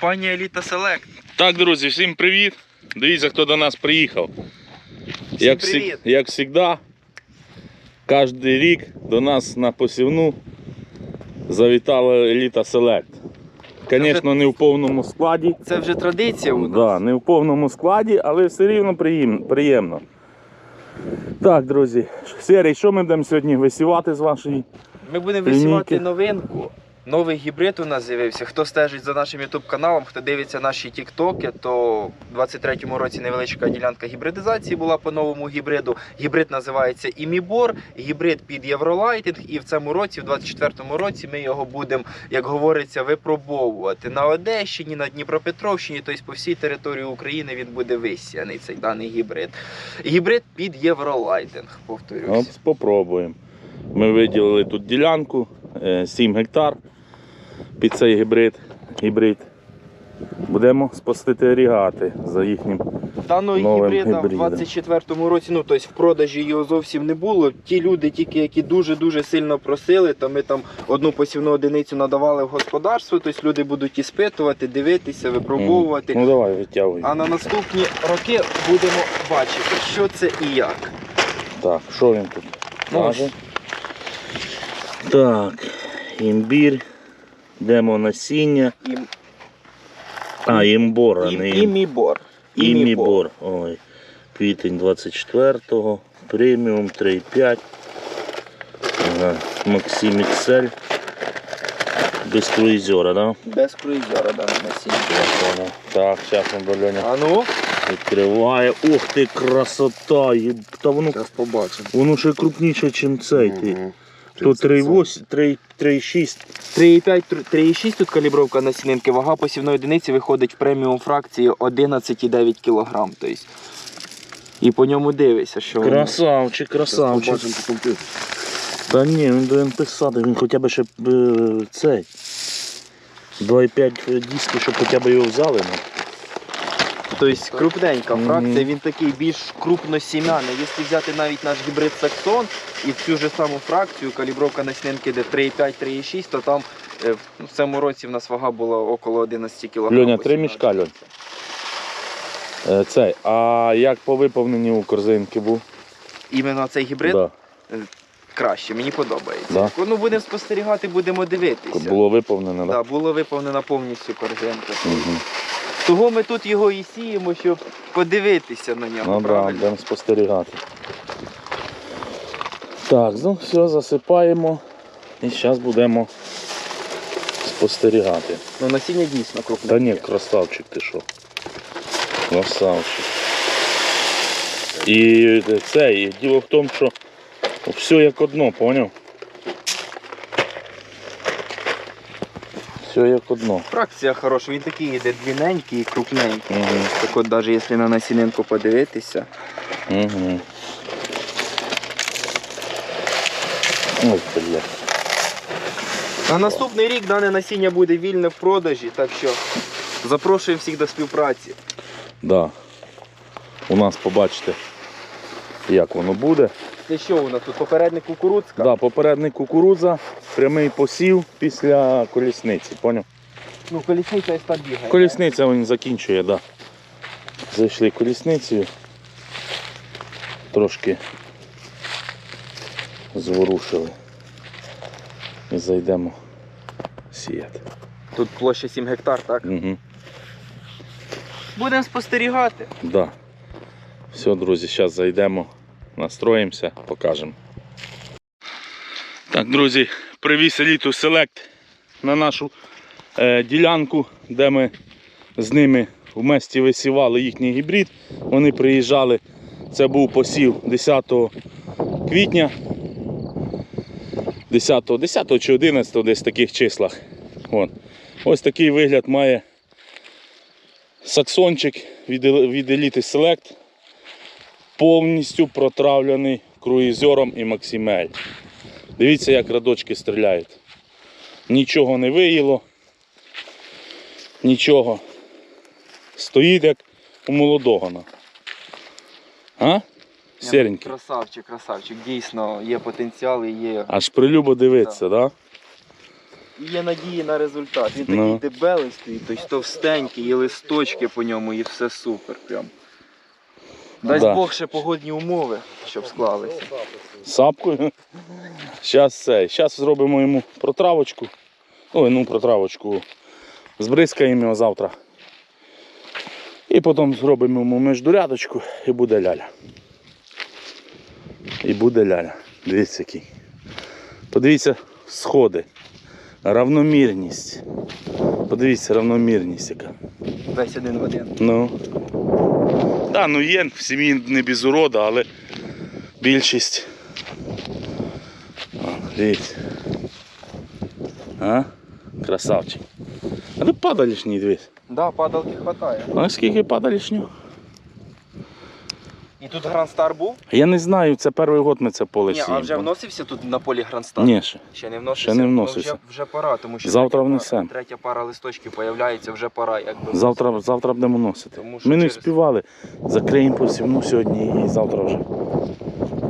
Компанія Еліта Селект. Так, друзі, всім привіт. Дивіться, хто до нас приїхав. як, всі- як завжди, кожен рік до нас на посівну завітала Еліта Селект. Звісно, не в повному складі. Це вже традиція у нас. Да, не в повному складі, але все рівно приємно. Так, друзі, Серій, що ми будемо сьогодні висівати з вашої? Ми будемо висівати новинку. Новий гібрид у нас з'явився. Хто стежить за нашим YouTube каналом, хто дивиться наші тіктоки, то в 23-му році невеличка ділянка гібридизації була по новому гібриду. Гібрид називається Імібор, гібрид під Євролайтинг. І в цьому році, в 24-му році, ми його будемо, як говориться, випробовувати на Одещині, на Дніпропетровщині, тобто по всій території України він буде висіяний цей даний гібрид. Гібрид під Євролайтинг, повторюся. От спробуємо. Ми виділили тут ділянку е, 7 гектар під цей гібрид. гібрид. Будемо спостерігати за їхнім. Даного новим гібрида в гібридом. 24-му році, ну тобто в продажі його зовсім не було. Ті люди, тільки які дуже-дуже сильно просили, то ми там одну посівну одиницю надавали в господарство, тобто люди будуть іспитувати, дивитися, випробовувати. Ну давай витягуй. А на наступні роки будемо бачити, що це і як. Так, що він тут? Ну. Так, імбір. Йдемо насіння. І, А, імбор, а не ім... мібор. імібор. Ой. Квітень 24-го. Преміум 3,5. Ага. Максим XL. Без круїзера, да? Без круїзера дане насіння. Я понял. Так, зараз он до Льоня А ну, відкриває. Ух ти, красота! Та воно, Зараз побачимо. воно ще крупніше, ніж цей. Ти. Мгм. То 3,8, 3, 3,6. 3,5, 3,6 тут калібровка насінинки, вага посівної одиниці виходить в преміум фракції 11,9 кг. Тобто. І по ньому дивишся, що. Красавчик, красавчик. Та ні, він повинен писати, він хоча б ще б, е, цей. 2,5 диски, щоб хоча б його взяли. Тобто крупненька фракція, він такий більш крупносім'яний. Якщо взяти навіть наш гібрид Саксон і цю ж саму фракцію, калібровка насінинки де 3,5-3,6, то там е, в цьому році в нас вага була около 11 кг. Льоня, три мішка, Льонь. Е, Цей, а як по виповненню у корзинки був? Іменно цей гібрид Да. краще, мені подобається. Да. Ну будемо спостерігати, будемо дивитися. Було виповнено, Да, так? було виповнена повністю корзинка. Угу. Того ми тут його і сіємо, щоб подивитися на нього. Ну да, будемо спостерігати. Так, ну все, засипаємо. І зараз будемо спостерігати. Ну насіння дійсно крупне. Та ні, красавчик ти що. Красавчик. І це, і діло в тому, що все як одно, поняв? Все як одно. Фракція хороша, він такий йде длинненький і крупненький. Угу. Так от навіть якщо на насінинку подивитися. Угу. Ой, бля. На наступний рік дане насіння буде вільне в продажі, так що запрошуємо всіх до співпраці. Да. У нас побачите, як воно буде. Це що у нас тут? Попередник кукурудзка? Да, попередник кукурудза, прямий посів після колісниці, поняв? Ну, колісниця ось там бігає. Колісниця він закінчує, так. Да. Зайшли колісницею. Трошки зворушили. І зайдемо сіяти. Тут площа 7 гектар, так? Угу. Будемо спостерігати. Да. Все, друзі, зараз зайдемо, настроїмося, покажемо. Так, друзі, привіз еліту Селект на нашу е, ділянку, де ми з ними в місті висівали їхній гібрид. Вони приїжджали, це був посів 10 квітня. 10, 10 чи 11 десь в таких числах. От. Ось такий вигляд має саксончик від, Ел- від Elite Select. Повністю протравлений круїзером і Максимель. Дивіться, як радочки стріляють. Нічого не виїло. Нічого. Стоїть як у молодого. на. А? Серенький. Красавчик, красавчик. Дійсно, є потенціал і є. Аж прилюбо дивитися, так? Да? є надії на результат. Він такий Ну. дебелий стоїть, тобто товстенький, і листочки по ньому, і все супер. Прям. Дасть Да. Бог ще погодні умови, щоб склалися. Сапкою. Зараз це. Зараз зробимо йому протравочку. Ой, ну протравочку. Збризкаємо його завтра. І потім зробимо йому междурядочку і буде ляля. І буде ляля. Дивіться який. Подивіться сходи. Равномірність. Подивіться, равномірність яка. Весь один в один. Ну. Да, ну є в сім'ї не без урода, але більшість. О, дивіться. А? Красавчик. А ти падалішній дивись. Да, падалки хватає. А скільки падалішнього? І тут Гранд Стар був? Я не знаю, це перший год ми це поле Ні, а сіємо. вже вносився тут на полі Гранд Стар? Ні, ще. Ще не вносився? Ще не Ну, вносився. вже, вже пора, тому що Завтра третя внесем. пара- Третя пара листочків появляється, вже пора. Якби. Завтра, завтра будемо носити. Тому що Ми не через- вспівали. Закриємо посівну сьогодні і завтра вже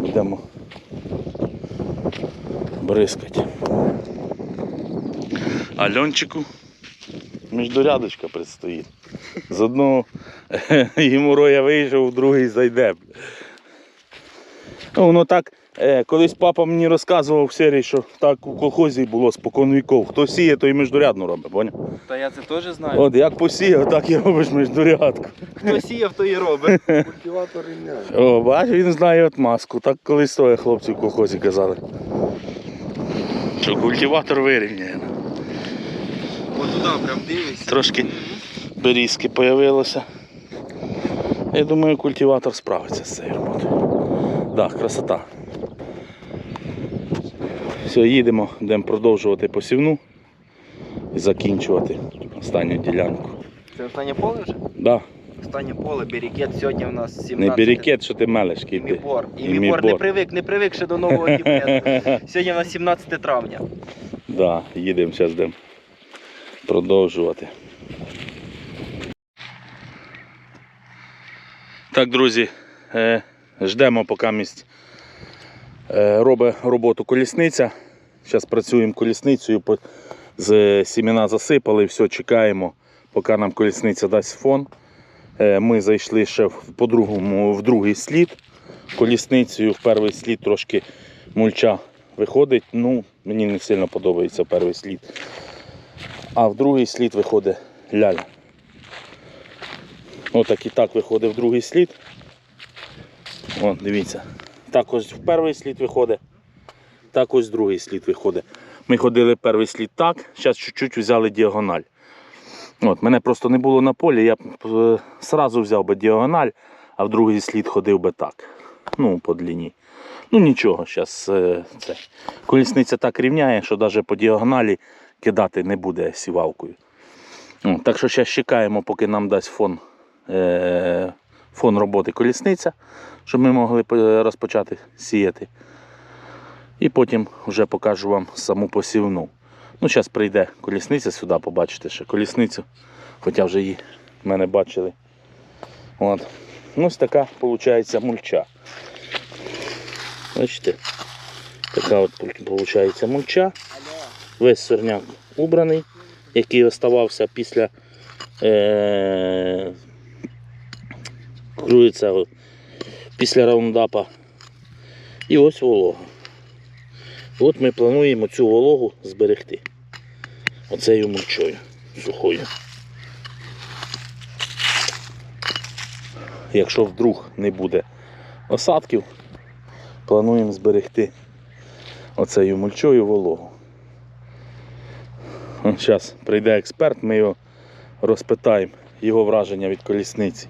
будемо бризкати. Альончику міждорядочка предстоїть. З одного геморроя вийшов, в другий зайде. Ну, воно так, е, колись папа мені розказував в серії, що так у колхозі було спокон віков. Хто сіє, той міждорядну робить, поняв? Та я це теж знаю. От як посіяв, так і робиш міждорядку. Хто сіяв, то і робить. Культиватор рівняє. О, бач, він знає отмазку. Так колись троє хлопців в колхозі казали. Що культиватор вирівняє. От туди прям дивишся. Трошки берізки появилося. Я думаю, культиватор справиться з цією роботою. Так, да, красота. Все, їдемо, будемо продовжувати посівну і закінчувати останню ділянку. Це останнє поле вже? Да, Останнє поле, берікет. Сьогодні в нас 17. не берікет, що ти мелеш, І мібор. І, І мібор не привик, не привик ще до нового гібриду. Сьогодні в нас 17 травня. Да, їдемо зараз будемо продовжувати. Так, друзі, е, ждемо, поки місць е, робить роботу колісниця. Зараз працюємо колісницею, з сімена засипали, все, чекаємо, поки нам колісниця дасть фон. Е, ми зайшли ще по другому, в другий слід колісницею. В перший слід трошки мульча виходить. Ну, мені не сильно подобається перший слід. А в другий слід виходить ляля. Отак і так виходить в другий слід. О, дивіться. Так ось в перший слід виходить. Так ось другий слід виходить. Ми ходили перший слід так, зараз чуть-чуть взяли діагональ. От, мене просто не було на полі, я б е, сразу взяв би діагональ, а в другий слід ходив би так. Ну, по длині. Ну нічого, зараз е, це. Колісниця так рівняє, що навіть по діагоналі кидати не буде сівалкою. О, так що зараз чекаємо, поки нам дасть фон, е, фон роботи колісниця, щоб ми могли е, розпочати сіяти. І потім вже покажу вам саму посівну. Ну, зараз прийде колісниця сюди, побачите ще колісницю, хоча вже її в мене бачили. От. Ось така виходить мульча. Бачите? Така от виходить мульча. Весь сорняк убраний, який оставався після е- крується після раундапа. І ось волога. От ми плануємо цю вологу зберегти. Оцею мульчою сухою. Якщо вдруг не буде осадків, плануємо зберегти оцею мульчою вологу. Зараз прийде експерт, ми його розпитаємо, його враження від колісниці.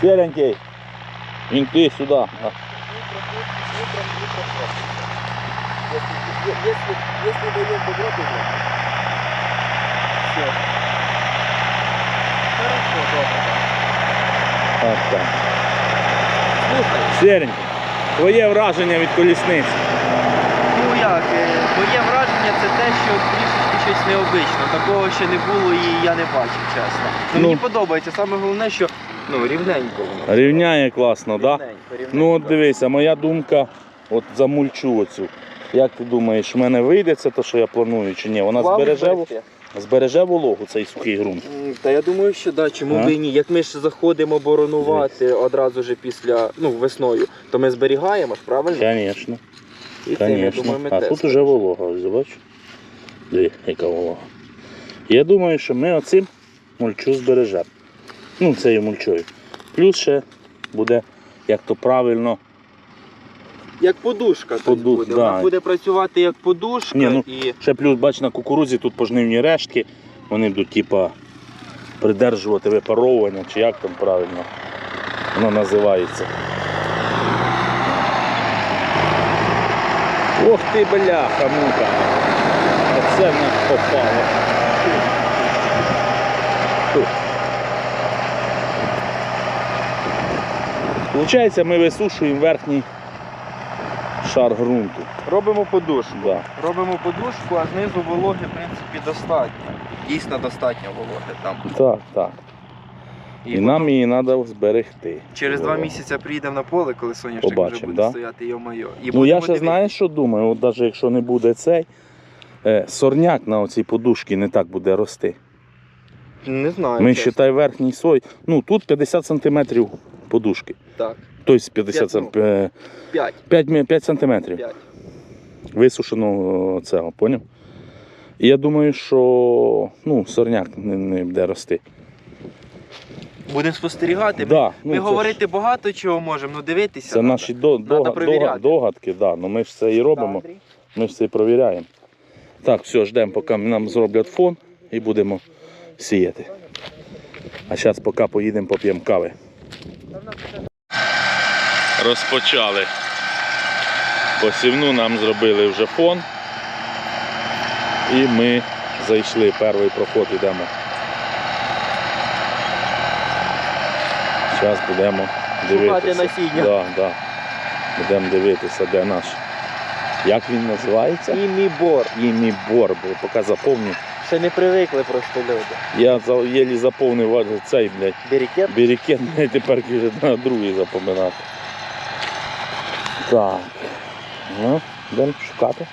Серенький, він ти сюди. А. Если, если даем добро, то нет. Все. Хорошо, добре. Так, так. Слухай, Серенький, твоє враження від колісниці. ну як, е, моє враження це те, що трішечки щось необичне. Такого ще не було і я не бачив, чесно. Ну. Мені подобається. Саме головне, що Ну, рівненько воно. Рівняє класно, так? Да? Ну от дивися, моя думка, от замульчу оцю. Як ти думаєш, в мене вийде це те, що я планую, чи ні? Вона Плавно збереже, збереже вологу цей сухий ґрунт. М, Та я думаю, що да, чому А? б і ні. Як ми ж заходимо боронувати одразу ж після, ну, весною, то ми зберігаємо ж, правильно? Звісно, І це, я думаю, ми А теж. тут уже волога, ось бачиш? Диви, яка волога. Я думаю, що ми оцим мульчу збережемо. Ну, цією мульчою. Плюс ще буде, як то правильно, Як подушка тут буде. да. Вона буде працювати як подушка Ні, ну, і Ще плюс, бач, на кукурудзі тут пожнивні рештки, вони будуть типа придержувати випаровування, чи як там правильно воно називається. Ох ти бляха, мука. Оце в нас попало. Получається, ми висушуємо верхній шар ґрунту. робимо подушку. Да. Робимо подушку, а знизу вологи, в принципі, достатньо. Дійсно достатньо вологи там. Так, так. І, потім нам її треба зберегти. через два місяці приїдемо на поле, коли соняшник вже буде да? стояти, йо-моє. І Ну я ще знаєш, що думаю, от навіть якщо не буде цей, е, сорняк на оцій подушці не так буде рости. Не знаю. Ми чесно. вважай верхній слой, ну тут 50 см подушки. Так, Тобто 50 см, П'ять, 5. 5, 5 см 5. висушеного цього, поняв? І я думаю, що ну, сорняк не, не буде рости. Будемо спостерігати. Ми, ну, ми це говорити багато чого можемо, ну дивитися. Це надо. наші до, Надо дога- дога- догадки, да, ну ми ж це і робимо. Ми все і провіряємо. Так, все, ждемо, поки нам зроблять фон і будемо сіяти. А зараз поки поїдемо поп'ємо кави. Розпочали. Посівну нам зробили вже фон. І ми зайшли, перший проход йдемо. Зараз будемо дивитися. Да, да. Будемо дивитися, де наш. Як він називається? Імібор. Імібор, бо поки заповню. Ще не привикли просто люди. Я за- єлі заповнив цей, блядь, Берікет. бірікет, блядь, тепер вже на другий запоминати. Так. Ну, йдемо шукати.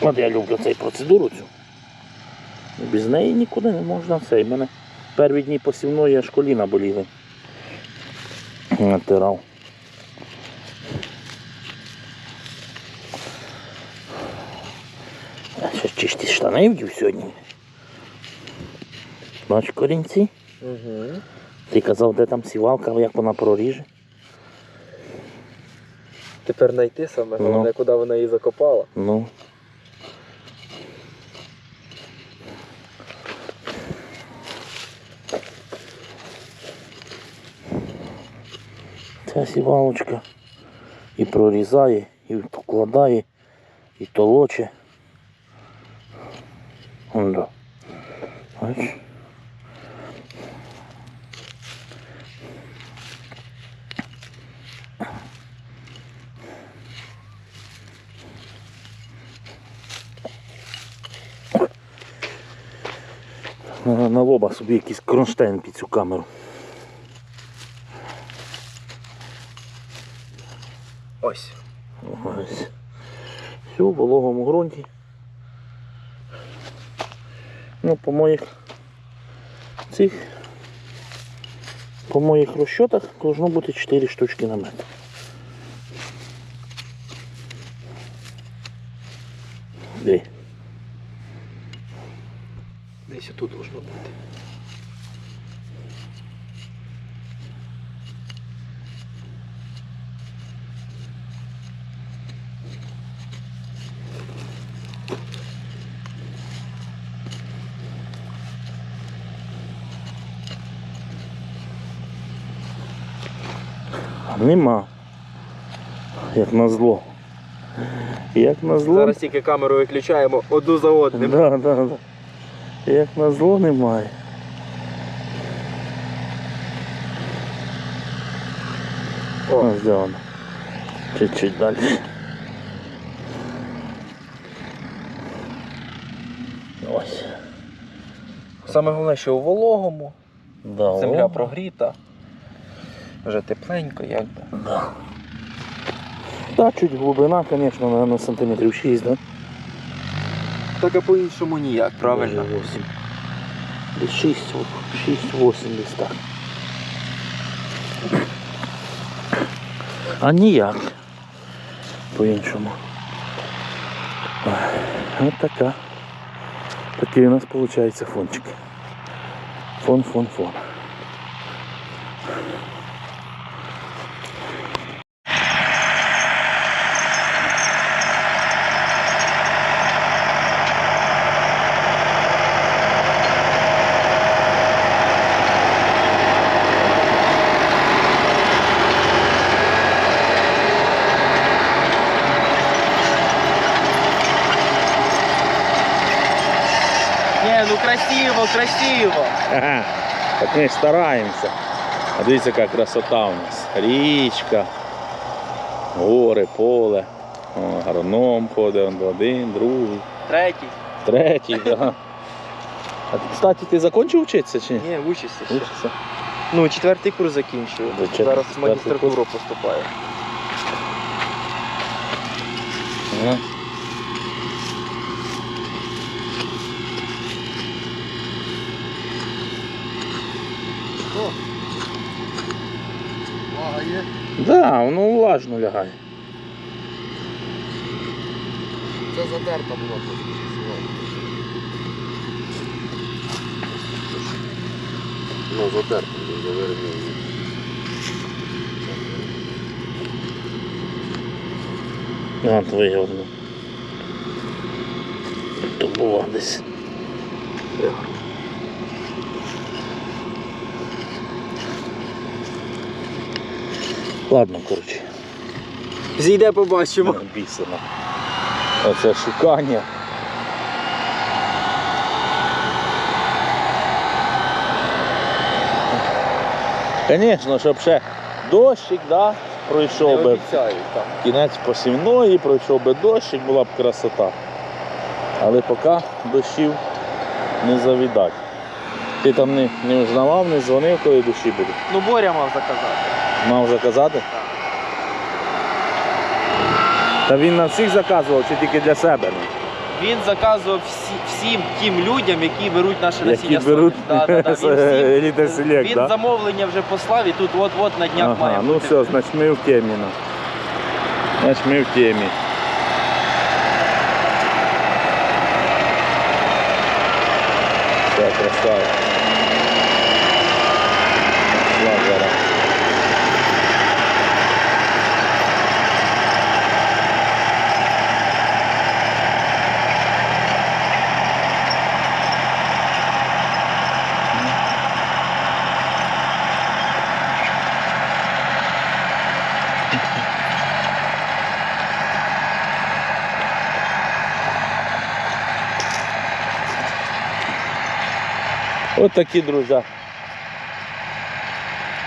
От я люблю цю процедуру цю. Без неї нікуди не можна цей. Мене перві дні посівної аж коліна боліли. Натирав. Ще чисті штани вдів сьогодні. Бач корінці? Угу. Ти казав, де там сівалка, як вона проріже. Тепер знайти саме Ну. головне, куди вона її закопала. Ну. Ця сівалочка і прорізає, і покладає, і толоче. Ондо. Бачиш? На, на лоба собі якийсь кронштейн під цю камеру. Ось. Ось. Все, в вологому ґрунті. Ну, по моїх цих, по моїх розчотах должно бути 4 штучки на метр. Де? Десь тут должно бути. Нема. Як на зло. Як на зло. Зараз тільки камеру виключаємо одну за одним. Да, да, да. Як на зло немає. О. Де. Чуть-чуть далі. Ось. Саме головне, що у вологому, Да, земля прогріта. Вже тепленько, як би. Да. Да, чуть глибина, звісно, наверное, сантиметрів 6, да? Так а по-іншому ніяк, правильно? 8. Десь 6, 6-8 десь так. А ніяк. По-іншому. От така. Такий у нас виходить фончик. Фон, красиво, красиво. Ага. Так ми ж стараємося. А дивіться, яка красота у нас. Річка, гори, поле. О, агроном ходить, один, другий, Третій. третій, да. А кстати, ти закінчив вчитися чи ні? Ні, вчишся ще. Вчишся? Ну, четвертий курс закінчую. За чет- Зараз в магістратуру поступаю. Ага. Да, воно влажно лягає. Це задерта була трошки. Ну, задерта, не завернув. От вигодно. То була десь. Ладно, коротше. Зійде побачимо. Бісено. Оце шукання. Звісно, щоб ще дощик, да, пройшов би. Кінець посівної, пройшов би дощик, була б красота. Але поки дощів не завідать. Ти там не, не узнавав, не дзвонив, коли дощі будуть. Ну, Боря мав заказати. Мав заказати? Та він на всіх заказував чи тільки для себе? Він заказував всі, всім тим людям, які беруть наше Які насіння беруть соняшника. Да, да, да. Він, всім- Elite Select, він да? замовлення вже послав і тут от-от на днях має Ага, ну бути. все, значить ми в темі. ну. Значить ми в темі. Все, красава. Пішла зараз. От такі, друзі.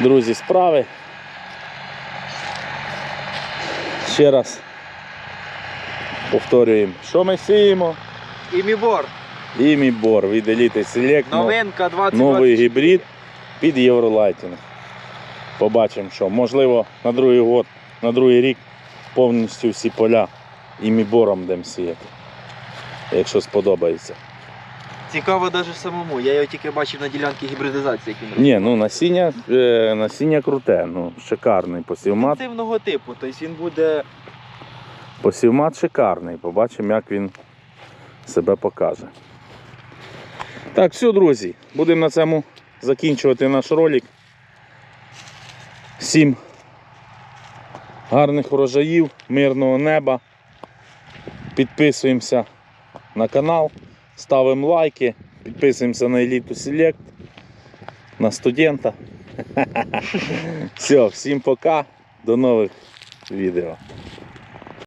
Друзі, справи. Ще раз повторюємо, що ми сіємо. І Мібор. І мій від Elite Select. Новинка 20 Новий гібрид під Євролайтінг. Побачимо, що можливо на другий год, на другий рік повністю всі поля і мібором будемо сіяти. Якщо сподобається. Цікаво навіть самому. Я його тільки бачив на ділянці гібридизації, як він Ні, ну насіння, е, насіння круте, ну шикарний посівмат. Інтенсивного типу, тобто він буде Посівмат шикарний. Побачимо, як він себе покаже. Так, все, друзі, будемо на цьому закінчувати наш ролик. Всім гарних врожаїв, мирного неба. Підписуємося на канал, ставимо лайки, підписуємося на Еліту Select, на студента. Все, всім пока, до нових відео.